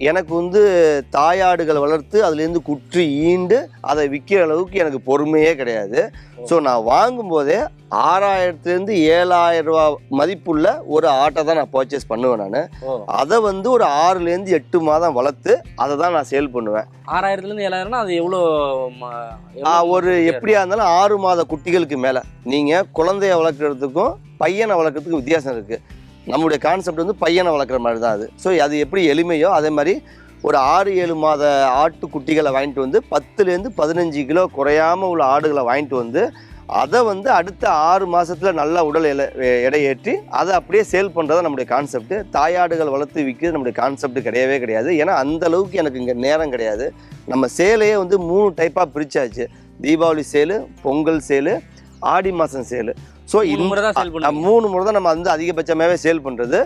எனக்கு வந்து தாயாடுகள் வளர்த்து அதுலேருந்து குற்றி ஈண்டு அதை விற்கிற அளவுக்கு எனக்கு பொறுமையே கிடையாது. ஸோ நான் வாங்கும்போதே ஆறாயிரத்துலேருந்து ஏழாயிரம் ரூபா மதிப்புள்ள ஒரு ஆட்டை தான் நான் பர்ச்சேஸ் பண்ணுவேன் நான். அதை வந்து ஒரு ஆறுலேருந்து எட்டு மாதம் வளர்த்து அதை தான் நான் சேல் பண்ணுவேன். ஆறாயிரத்துல இருந்து ஏழாயிரம்னா அது எவ்வளோ ஒரு எப்படியா இருந்தாலும் ஆறு மாத குட்டிகளுக்கு மேலே. நீங்கள் குழந்தைய வளர்க்குறதுக்கும் பையனை வளர்க்குறதுக்கும் வித்தியாசம் இருக்குது நம்முடைய கான்செப்ட் வந்து பையனை வளர்க்குற மாதிரி தான் அது. ஸோ அது எப்படி எளிமையோ அதே மாதிரி ஒரு ஆறு ஏழு மாத ஆட்டு குட்டிகளை வாங்கிட்டு வந்து பத்துலேருந்து பதினஞ்சு கிலோ குறையாம உள்ள ஆடுகளை வாங்கிட்டு வந்து அதை வந்து அடுத்த ஆறு மாதத்தில் நல்லா உடல் எடை எடை ஏற்றி அதை அப்படியே சேல் பண்ணுறது நம்முடைய கான்செப்ட் தாயாடுகள் வளர்த்து விற்கிறது நம்முடைய கான்செப்ட் கிடையவே கிடையாது. ஏன்னா அந்த அளவுக்கு எனக்கு இங்கே நேரம் கிடையாது. நம்ம சேலையே வந்து மூணு டைப்பாக பிரிச்சாச்சு. தீபாவளி சேலு பொங்கல் சேலு ஆடி மாதம் சேலு. ஸோ மூணு முறை தான் sale பண்ணுவீங்க. மூணு முறை தான் நம்ம வந்து அதிகபட்சமாகவே சேல் பண்ணுறது